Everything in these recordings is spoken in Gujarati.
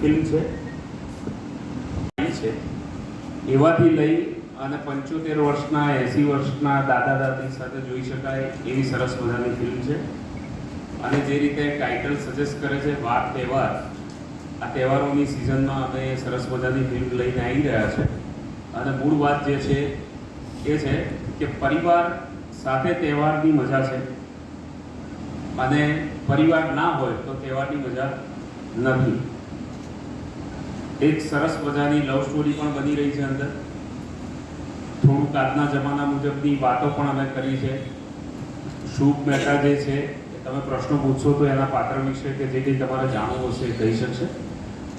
ફિલ્મ છે? એવાથી લઈ અને પંચોતેર વર્ષના, એંસી વર્ષના દાદા દાદી સાથે જોઈ શકાય એવી સરસ મજાની ફિલ્મ છે. અને જે રીતે ટાઇટલ સજેસ્ટ કરે છે, વાર તહેવાર, આ તહેવારોની સિઝનમાં અમે સરસ મજાની ફિલ્મ લઈને આવી રહ્યા છે. અને મૂળ વાત જે છે, એ છે કે પરિવાર સાથે તહેવારની મજા છે. અને પરિવાર ના હોય તો તહેવારની મજા નથી. એક સરસ મજાની લવ સ્ટોરી પણ બની રહી છે અંદર. થોડુંક આજના જમાના મુજબની વાતો પણ અમે કરી છે. શુભ મહેતા જે છે, તમે પ્રશ્નો પૂછશો તો એના પાત્ર વિશે કે જે કંઈ તમારે જાણવું હશે કહી શકશે.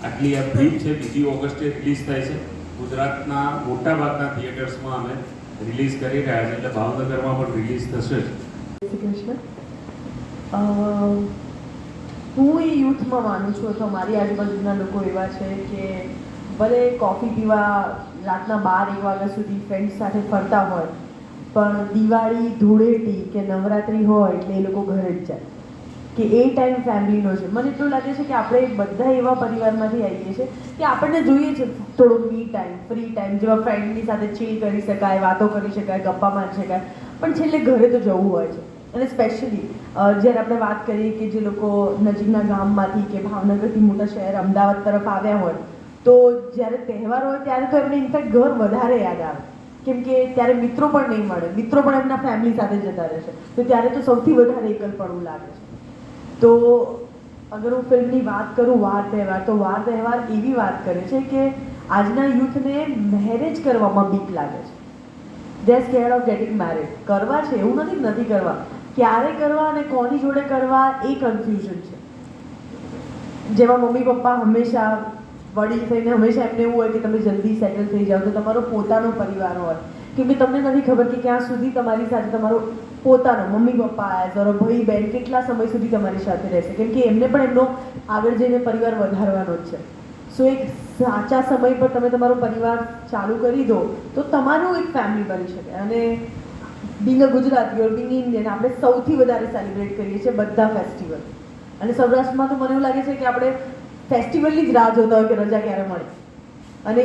આટલી આ ફિલ્મ છે, બીજી ઓગસ્ટે રિલીઝ થાય છે. ગુજરાતના મોટાભાગના થિયેટર્સમાં અમે રિલીઝ કરી રહ્યા છે, એટલે ભાવનગરમાં પણ રિલીઝ થશે જ. હું એ યુથમાં માનું છું, અથવા મારી આજુબાજુના લોકો એવા છે કે ભલે કોફી પીવા રાતના બાર, એક વાગ્યા સુધી ફ્રેન્ડ્સ સાથે ફરતા હોય, પણ દિવાળી, ધૂળેટી કે નવરાત્રિ હોય એટલે એ લોકો ઘરે જ જાય. કે એ ટાઈમ ફેમિલીનો છે. મને એટલું લાગે છે કે આપણે બધા એવા પરિવારમાંથી આવીએ છીએ કે આપણને જોઈએ છે થોડો મી ટાઈમ ફ્રી ટાઈમ જેવા ફ્રેન્ડની સાથે ચીલ કરી શકાય, વાતો કરી શકાય, ગપ્પા મારી શકાય, પણ છેલ્લે ઘરે તો જવું હોય છે. અને સ્પેશિયલી જ્યારે આપણે વાત કરીએ કે જે લોકો નજીકના ગામમાંથી કે ભાવનગરથી મોટા શહેર અમદાવાદ તરફ આવ્યા હોય, તો જ્યારે તહેવાર હોય ત્યારે તો એમને ઇન્ફેક્ટ ઘર વધારે યાદ આવે. કેમ કે ત્યારે મિત્રો પણ નહીં મળે. મિત્રો પણ એમના ફેમિલી સાથે જતા રહે છે. તો ત્યારે તો સૌથી વધારે એકલપણું લાગે છે. તો અગર હું ફિલ્મની વાત કરું, વાર તહેવાર, તો વાર તહેવાર એવી વાત કરે છે કે આજના યુથને મેરેજ કરવામાં બીક લાગે છે. They scared of getting marriage કરવા છે, એવું નથી નથી કરવા. ક્યારે કરવા અને કોની જોડે કરવા એ કન્ફ્યુઝન છે. જેમાં મમ્મી, પપ્પા હંમેશા વડીલ થઈને હંમેશા એમને એવું હોય કે તમે જલ્દી સેટલ થઈ જાઓ, તો તમારો પોતાનો પરિવાર હોય. કેમકે તમને નથી ખબર કે ક્યાં સુધી તમારી સાથે તમારો પોતાનો, મમ્મી, પપ્પા તમારો ભાઈ બહેન કેટલા સમય સુધી તમારી સાથે રહેશે. કેમ કે એમને પણ એમનો આગળ જઈને પરિવાર વધારવાનો જ છે. સો એક સાચા સમય પર તમે તમારો પરિવાર ચાલુ કરી દો, તો તમારું એક ફેમિલી બની શકે. અને being a Gujarati or being Indian, આપણે સૌથી વધારે સેલિબ્રેટ કરીએ છીએ બધા ફેસ્ટિવલ અને સૌરાષ્ટ્રમાં તો મને એવું લાગે છે કે આપણે ફેસ્ટિવલની જ રાહ જોતા હોય કે રજા ક્યારે મળે. અને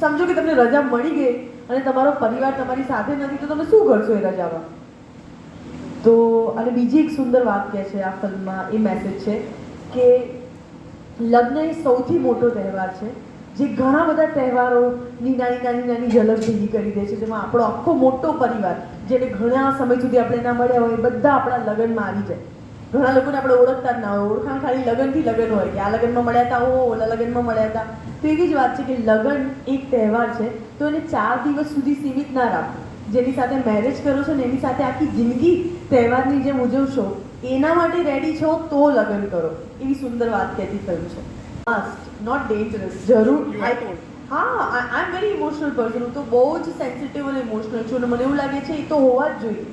સમજો કે તમને રજા મળી ગઈ અને તમારો પરિવાર તમારી સાથે નથી, તો તમે શું કરશો એ રજામાં? તો અને બીજી એક સુંદર વાક્ય છે આ ફિલ્મમાં, એ મેસેજ છે કે લગ્ન એ સૌથી મોટો તહેવાર છે, જે ઘણા બધા તહેવારોની નાની નાની નાની ઝલક ભેગી કરી દે છે, જેમાં આપણો આખો મોટો પરિવાર જેને ઘણા સમય સુધી આપણે ના મળ્યા હોય એ બધા આપણા લગ્નમાં આવી જાય. ઘણા લોકોને આપણે ઓળખતા જ ના હોય. ઓળખાણ ખાલી લગ્નથી લગ્ન હોય કે આ લગ્નમાં મળ્યા હતા ઓ ઓલા લગ્નમાં મળ્યા હતા. તો એવી જ વાત છે કે લગ્ન એક તહેવાર છે તો એને ચાર દિવસ સુધી સીમિત ના રાખો. જેની સાથે મેરેજ કરો છો ને એની સાથે આખી જિંદગી તહેવારની જેમ ઉજવશો એના માટે રેડી છો તો લગ્ન કરો. એવી સુંદર વાત કહેતી થયું છે. મસ્ટ નોટ ડેન્જરસ જરૂર હા I am very emotional person હું તો બહુ જ સેન્સિટિવ અને ઇમોશનલ છું અને મને એવું લાગે છે, એ તો હોવા જ જોઈએ.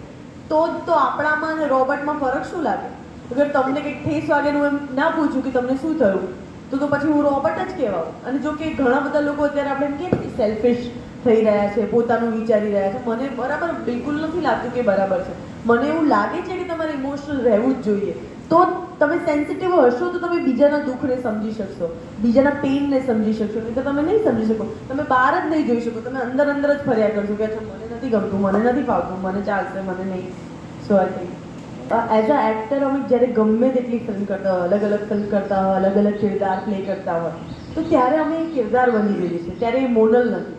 તો જ તો આપણામાં અને રોબર્ટમાં ફરક શું લાગે? અગર તમને કંઈક ઠેસ વાગેનું એમ ના પૂછું કે તમને શું થયું, તો તો પછી હું રોબર્ટ જ કહેવાઉં. અને જો કે ઘણા બધા લોકો અત્યારે આપણે કેમ સેલ્ફિશ થઈ રહ્યા છે, પોતાનું વિચારી રહ્યા છે. મને બરાબર બિલકુલ નથી લાગતું કે બરાબર છે. મને એવું લાગે છે કે તમારે ઇમોશનલ રહેવું જ જોઈએ. તો તમે સેન્સિટિવ હશો તો તમે બીજાના દુઃખને સમજી શકશો. બીજાના પેઇનને સમજી શકશો. નહીં તો તમે નહીં સમજી શકો. તમે બહાર જ નહીં જોઈ શકો. તમે અંદર અંદર જ ફર્યા કરશો કે અચ્છા, મને નથી ગમતું, મને નથી ફાવતું, મને ચાલશે, મને નહીં. So I think as a actor અમે જ્યારે ગમે તેટલી ફિલ્મ કરતા હોય, અલગ અલગ ફિલ્મ કરતા હોય, અલગ અલગ કિરદાર પ્લે કરતા હોય, તો ત્યારે અમે એ કિરદાર બની ગયેલી છે ત્યારે એ મોનલ નથી.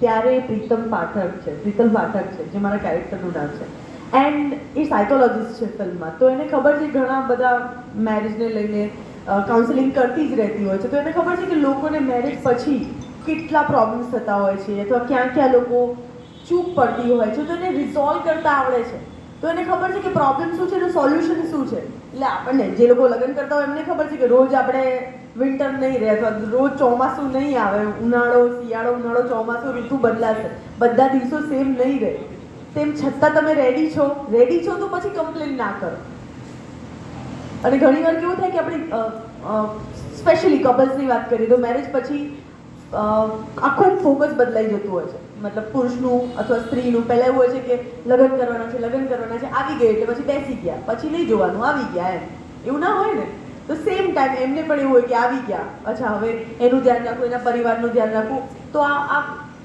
ત્યારે પ્રીતમ પાઠક છે. પ્રીતમ પાઠક છે, જે મારા કેરેક્ટરનું નામ છે. એન્ડ એ સાયકોલોજીસ્ટ છે ફિલ્મમાં. તો એને ખબર છે ઘણા બધા મેરેજને લઈને કાઉન્સેલિંગ કરતી જ રહેતી હોય છે. તો એને ખબર છે કે લોકોને મેરેજ પછી કેટલા પ્રોબ્લેમ્સ થતા હોય છે, અથવા ક્યાં ક્યાં લોકો ચૂક પડતી હોય છે. તો એને રિઝોલ્વ કરતા આવડે છે. તો એને ખબર છે કે પ્રોબ્લેમ શું છે એનું સોલ્યુશન શું છે? એટલે આપણને જે લોકો લગ્ન કરતા હોય એમને ખબર છે કે રોજ આપણે વિન્ટર નહીં રહે, અથવા રોજ ચોમાસું નહીં આવે. ઉનાળો, શિયાળો, ઉનાળો, ચોમાસું ઋતુ બદલાશે. બધા દિવસો સેમ નહીં રહે. તેમ છતાં તમે રેડી છો? રેડી છો તો પછી કમ્પ્લેન ના કરો. અને ઘણી વાર કેવું થાય કે આપણે સ્પેશિયલી કપલ્સની વાત કરીએ તો મેરેજ પછી આખું ફોકસ બદલાઈ જતું હોય છે. મતલબ પુરુષનું અથવા સ્ત્રીનું. પહેલાં એવું હોય છે કે લગ્ન કરવાના છે, લગ્ન કરવાના છે, આવી ગયા એટલે પછી બેસી ગયા, પછી નહીં જોવાનું, આવી ગયા એમ. એવું ના હોય ને? તો સેમ ટાઈમ એમને પણ એવું હોય કે આવી ગયા. અચ્છા, હવે એનું ધ્યાન રાખવું, એના પરિવારનું ધ્યાન રાખવું. તો આ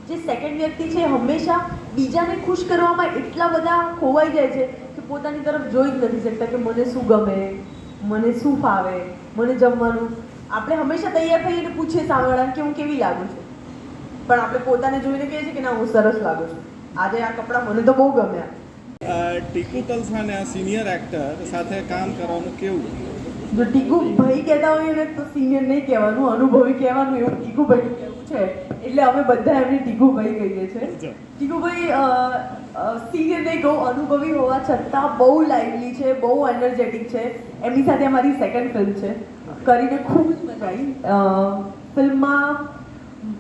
જે સેકન્ડ વ્યક્તિ છે હંમેશા બીજાને ખુશ કરવામાં એટલા બધા ખોવાઈ જાય છે કે પોતાની તરફ જોઈ જ નથી શકતા કે મને શું ગમે મને શું ફાવે મને જમવાનું. આપણે હંમેશા તૈયાર થઈને પૂછીએ સામેવાળાને કે હું કેવી લાગુ છું? પણ આપણે પોતાને જોઈને કહીએ છીએ કે ના હું સરસ લાગુ છું. આજે આ કપડાં મને તો બહુ ગમ્યા. ટીકુ કલસાને આ સિનિયર એક્ટર સાથે કામ કરવાનું કેવું? જો ટીકુ ભાઈ કહેતા હોય ને તો સિનિયર નહીં કહેવાનું અનુભવી કહેવાનું એવું ટીકુભાઈ કહેવું છે. એટલે અમે બધા એમને ટીકુભાઈ કહીએ છીએ. ટીકુભાઈ સિનિયર નહીં કહું અનુભવી હોવા છતાં બહુ લાઇવલી છે બહુ એનર્જેટિક છે. એમની સાથે અમારી સેકન્ડ ફિલ્મ છે. કરીને ખૂબ જ મજા આવી. ફિલ્મમાં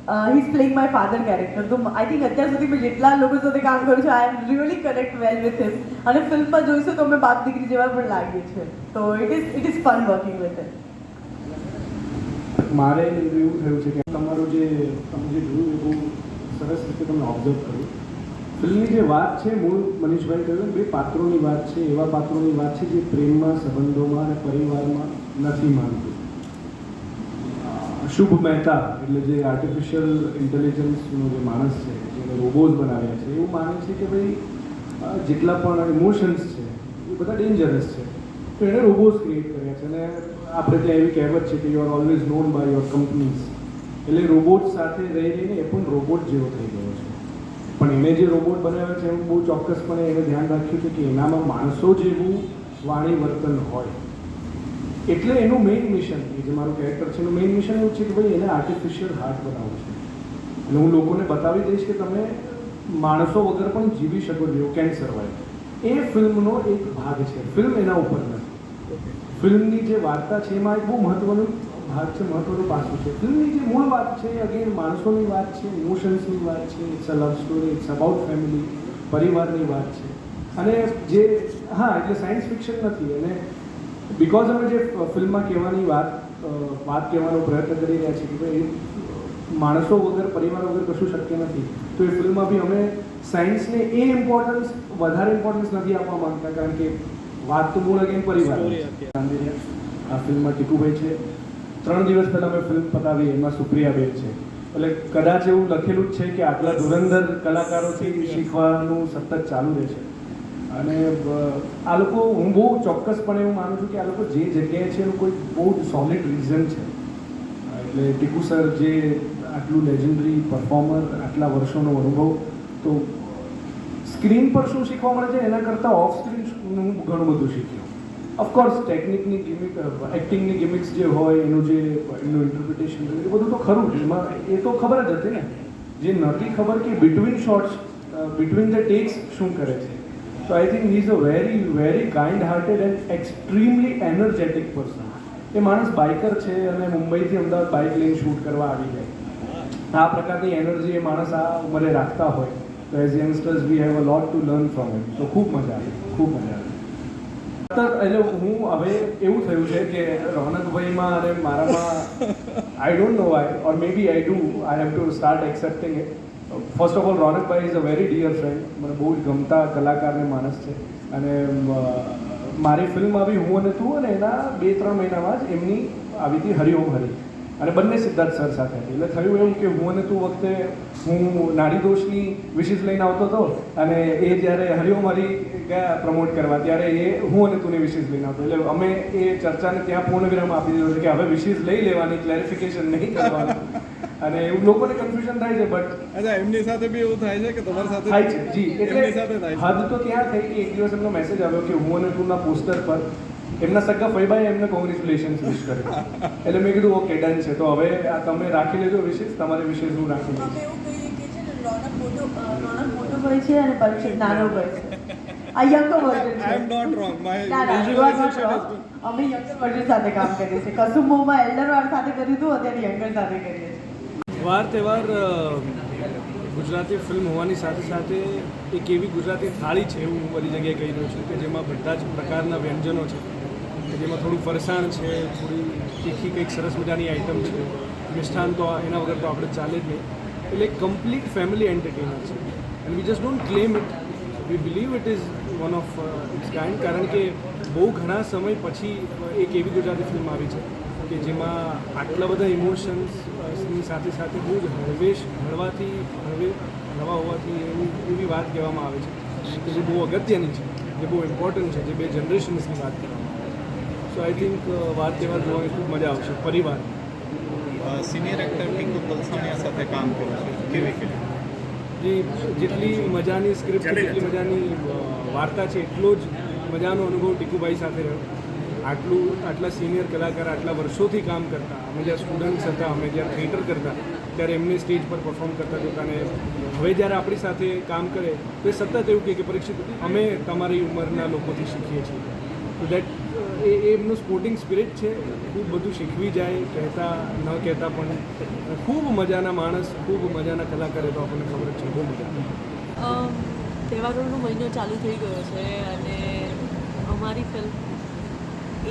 he is playing my father character તો આઈ થિંક અત્યાર સુધી મેં જેટલા લોકો સાથે કામ કર્યું છે I am really connect well with him અને ફિલ્મમાં જોઈશું તો અમે બાપ દીકરી જેવા પણ લાગીએ છીએ. તો it is it is fun working with him મારે એવું થયું છે કે તમારું જે, તમે જે જોયું એ બહુ સરસ રીતે તમે ઓબ્ઝર્વ કર્યું. ફિલ્મની જે વાત છે, મૂળ મનીષભાઈ કહ્યું બે પાત્રોની વાત છે, એવા પાત્રોની વાત છે જે પ્રેમમાં, સંબંધોમાં અને પરિવારમાં નથી માનતું. શુભ મહેતા એટલે જે આર્ટિફિશિયલ ઇન્ટેલિજન્સનો જે માણસ છે, જેને રોબોટ બનાવ્યા છે, એવું માને છે કે ભાઈ જેટલા પણ ઇમોશન્સ છે, એ બધા ડેન્જરસ છે. તો એણે રોબોટ્સ ક્રિએટ કર્યા છે અને આપણે ત્યાં એવી કહેવત છે કે you are always known by your companies એટલે રોબોટ સાથે રહી રહીને એ પણ રોબોટ જેવો થઈ ગયો છે. પણ એને જે રોબોટ બનાવ્યો છે એમ બહુ ચોક્કસપણે એને ધ્યાન રાખ્યું છે કે એનામાં માણસો જેવું વાણી વર્તન હોય. એટલે એનું મેઇન મિશન એ જે મારું કેરેક્ટર છે, એનું મેઇન મિશન એવું છે કે ભાઈ એને આર્ટિફિશિયલ હાર્ટ બનાવવું છે. એટલે હું લોકોને બતાવી દઈશ કે તમે માણસો વગર પણ જીવી શકો છો કેન સર્વાઈવ એ ફિલ્મનો એક ભાગ છે. ફિલ્મ એના ઉપર નથી. ફિલ્મની જે વાર્તા છે, એમાં એક બહુ મહત્ત્વનું ભાગ છે મહત્ત્વનું પાસું છે. ફિલ્મની જે મૂળ વાત છે અગેન માણસોની વાત છે ઇમોશન્સની વાત છે it's a love story it's about family પરિવારની વાત છે. અને જે, હા, એટલે સાયન્સ ફિક્શન નથી. અને બિકોઝ અમે જે ફિલ્મમાં કહેવાની વાત વાત કહેવાનો પ્રયત્ન કરી રહ્યા છીએ કે ભાઈ, માણસો વગર, પરિવાર વગર કશું શક્ય નથી. તો એ ફિલ્મમાં બી અમે સાયન્સને એ ઇમ્પોર્ટન્સ વધારે ઇમ્પોર્ટન્સ નથી આપવા માગતા. કારણ કે વાત તો મૂળ અગેન પરિવાર આ ફિલ્મમાં ટીકુભાઈ છે. ત્રણ દિવસ પહેલાં મેં ફિલ્મ પતાવી એમાં સુપ્રિયાબેન છે. એટલે કદાચ એવું લખેલું જ છે કે આટલા ધુરંધર કલાકારોથી શીખવાનું સતત ચાલુ રહે છે. અને આ લોકો હું બહુ ચોક્કસપણે એવું માનું છું કે આ લોકો જે જગ્યાએ છે એનું કોઈ બહુ જ સોલિડ રીઝન છે. એટલે ટીકુ સર જે આટલું લેજન્ડરી પરફોર્મર આટલા વર્ષોનો અનુભવ તો સ્ક્રીન પર શું શીખવા મળે છે? એના કરતાં ઓફ સ્ક્રીન હું ઘણું બધું શીખ્યો. ઓફકોર્સ ટેકનિકની ગિમિક એક્ટિંગની ગિમિક્સ જે હોય, એનું જે, એનું ઇન્ટરપ્રિટેશન એ બધું તો ખરું જ. એમાં એ તો ખબર જ હતી ને. જે નથી ખબર કે between shots between the takes શું કરે છે. તો I think he is a very very kind hearted and extremely energetic person એ માણસ બાઇકર છે અને મુંબઈથી અમદાવાદ બાઇક લઈને શૂટ કરવા આવી જાય. આ પ્રકારની એનર્જી એ માણસ આ ઉંમરે રાખતા હોય. તો as youngsters we have a lot to learn from him તો ખૂબ મજા આવે. ખૂબ મજા આવે. એટલે હું હવે એવું થયું છે કે રોનકભાઈમાં અને મારામાં I don't know why or may be I do I have to start accepting it first of all રોનકભાઈ is a very dear friend મને બહુ જ ગમતા કલાકારને માણસ છે. અને મારી ફિલ્મ આવી હું અને તું અને એના બે, ત્રણ મહિનામાં જ એમની આવી હતી હરિઓમ હરી. અને બંને સિદ્ધાર્થ સર સાથે હતી. એટલે થયું એવું કે હું અને તું વખતે હું નાડી દોષની વિશેષ લઈને આવતો હતો અને એ જ્યારે હરિઓમ મારી ગયા પ્રમોટ કરવા ત્યારે એ હું અને તુંની વિશેષ લઈને આવતો. એટલે અમે એ ચર્ચાને ત્યાં પૂર્ણ વિરામ આપી દીધો છે કે હવે વિશેષ લઈ લેવાની ક્લેરિફિકેશન નહીં કરવાનું. અને એવું લોકોને કન્ફ્યુઝન થાય છે બટ અચ્છા એમની સાથે બી એવું થાય છે કે તમારી સાથે? થાય છે જી. એટલે હદ તો ત્યાં થઈ કે એક દિવસ એમનો મેસેજ આવ્યો કે હું અને તુંના પોસ્ટર પર એમના સગા ફૈભાઈ એમને કોંગ્રેચ્યુલેશન્સ વિશ કર્યું એટલે મેં કીધું ઓકે ડન છે. તો હવે આ તમે રાખી લેજો વિશેષ તમારે વિશેષ હું રાખી લઈશ. વાર તહેવાર ગુજરાતી ફિલ્મ હોવાની સાથે સાથે એક એવી ગુજરાતી થાળી છે એવું હું બધી જગ્યાએ કહી રહ્યો છું કે જેમાં બધા જ પ્રકારના વ્યંજનો છે. જેમાં થોડું ફરસાણ છે, થોડી તીખી કંઈક સરસ મજાની આઈટમ છે, મિષ્ઠાન તો એના વગર તો આપણે ચાલે જ નહીં. એટલે કમ્પ્લીટ ફેમિલી એન્ટરટેનર છે. And we just don't claim it we believe it is one of its kind કારણ કે બહુ ઘણા સમય પછી એક એવી ગુજરાતી ફિલ્મ આવી છે કે જેમાં આટલા બધા ઇમોશન્સની સાથે સાથે બહુ જ હળવેશ હળવાથી, હળવે, હળવા હોવાથી એવી એવી વાત કહેવામાં આવે છે કે જે બહુ અગત્યની છે, જે બહુ ઇમ્પોર્ટન્ટ છે, જે બે જનરેશન્સની વાત કરવામાં સો આઈ થિંક વાત તહેવાર જોવાની ખૂબ મજા આવશે પરિવાર. સિનિયર એક્ટર ટીકુ તલસાણિયા સાથે કામ કર્યું છે. કેવી જે જેટલી મજાની સ્ક્રિપ્ટ જેટલી મજાની વાર્તા છે એટલો જ મજાનો અનુભવ ટીકુભાઈ સાથે રહ્યો. આટલું આટલા સિનિયર કલાકાર આટલા વર્ષોથી કામ કરતા અમે જ્યાં સ્ટુડન્ટ્સ હતા અમે જ્યાં થિયેટર કરતા ત્યારે એમને સ્ટેજ પર પરફોર્મ કરતા જોતા અને હવે જ્યારે આપણી સાથે કામ કરે તો એ સતત એવું કહે કે પરીક્ષિત અમે તમારી ઉંમરના લોકોથી શીખીએ છીએ. તો દેટ એ એમનું સ્પોર્ટિંગ સ્પિરિટ છે. ખૂબ બધું શીખવી જાય, કહેતા, ન કહેતા પણ ખૂબ મજાના માણસ, ખૂબ મજાના કલાકાર તો આપણને ખબર છે, બહુ મજા. તહેવારોનો મહિનો ચાલુ થઈ ગયો છે અને અમારી ફિલ્મ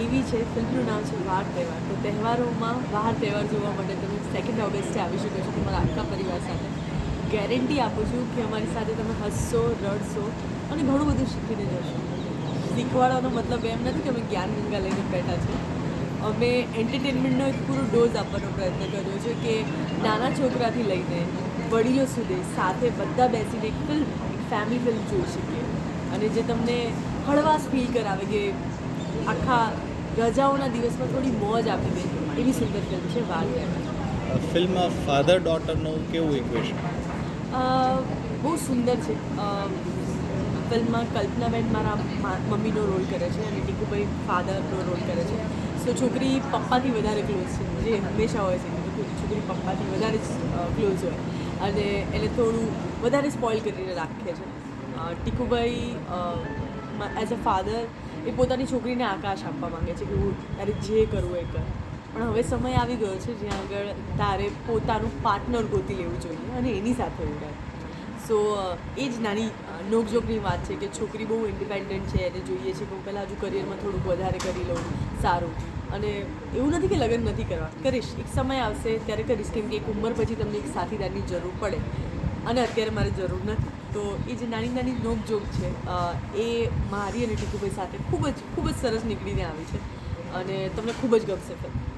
એવી છે ફિલ્મનું નામ છે વાર તહેવાર. તો તહેવારોમાં વાર તહેવાર જોવા માટે તમે સેકન્ડ ઓગસ્ટે આવી શકો છો તમારા આખા પરિવાર સાથે. ગેરંટી આપું છું કે અમારી સાથે તમે હસશો રડશો અને ઘણું બધું શીખીને જશો. શીખવાડવાનો મતલબ એમ નથી કે અમે જ્ઞાન ગંગા લઈને બેઠા છીએ. અમે એન્ટરટેનમેન્ટનો એક પૂરો ડોઝ આપવાનો પ્રયત્ન કર્યો છે કે નાના છોકરાથી લઈને વડીલો સુધી સાથે બધા બેસીને એક ફિલ્મ એક ફેમિલી ફિલ્મ જોઈ શકીએ. અને જે તમને હળવાશ ફીલ કરાવે કે આખા રજાઓના દિવસમાં થોડી મોજ આપી દે એવી સુંદર ફિલ્મ છે વાર ફિલ્મમાં ફાધર ડોટરનું કેવું ઇક્વેશન બહુ સુંદર છે. ફિલ્મમાં કલ્પનાબેન મારા મમ્મીનો રોલ કરે છે અને ટીકુભાઈ ફાધરનો રોલ કરે છે. સો છોકરી પપ્પાથી વધારે ક્લોઝ છે. જે હંમેશા હોય છે. છોકરી પપ્પાથી વધારે ક્લોઝ હોય. અને એને થોડું વધારે સ્પોઇલ કરીને રાખે છે. ટીકુભાઈ એઝ અ ફાધર એ પોતાની છોકરીને આકાશ આપવા માંગે છે કે હું તારે જે કરવું એ કર. પણ હવે સમય આવી ગયો છે જ્યાં આગળ તારે પોતાનું પાર્ટનર ગોતી લેવું જોઈએ અને એની સાથે ઉડાય. સો એ જ નાની નોકઝોકની વાત છે કે છોકરી બહુ ઇન્ડિપેન્ડન્ટ છે, એને જોઈએ છે કે હું પહેલાં હજુ કરિયરમાં થોડુંક વધારે કરી લઉં, સારું. અને એવું નથી કે લગ્ન નથી કરવા. કરીશ. એક સમય આવશે ત્યારે કરીશ, કેમ કે એક ઉંમર પછી તમને એક સાથીદારની જરૂર પડે. અને અત્યારે મારે જરૂર નથી. તો એ જે નાની નાની નોકઝોક છે એ મારી અને ટીકુભાઈ સાથે ખૂબ જ ખૂબ જ સરસ નીકળીને આવી છે. અને તમને ખૂબ જ ગમશે ફિલ્મ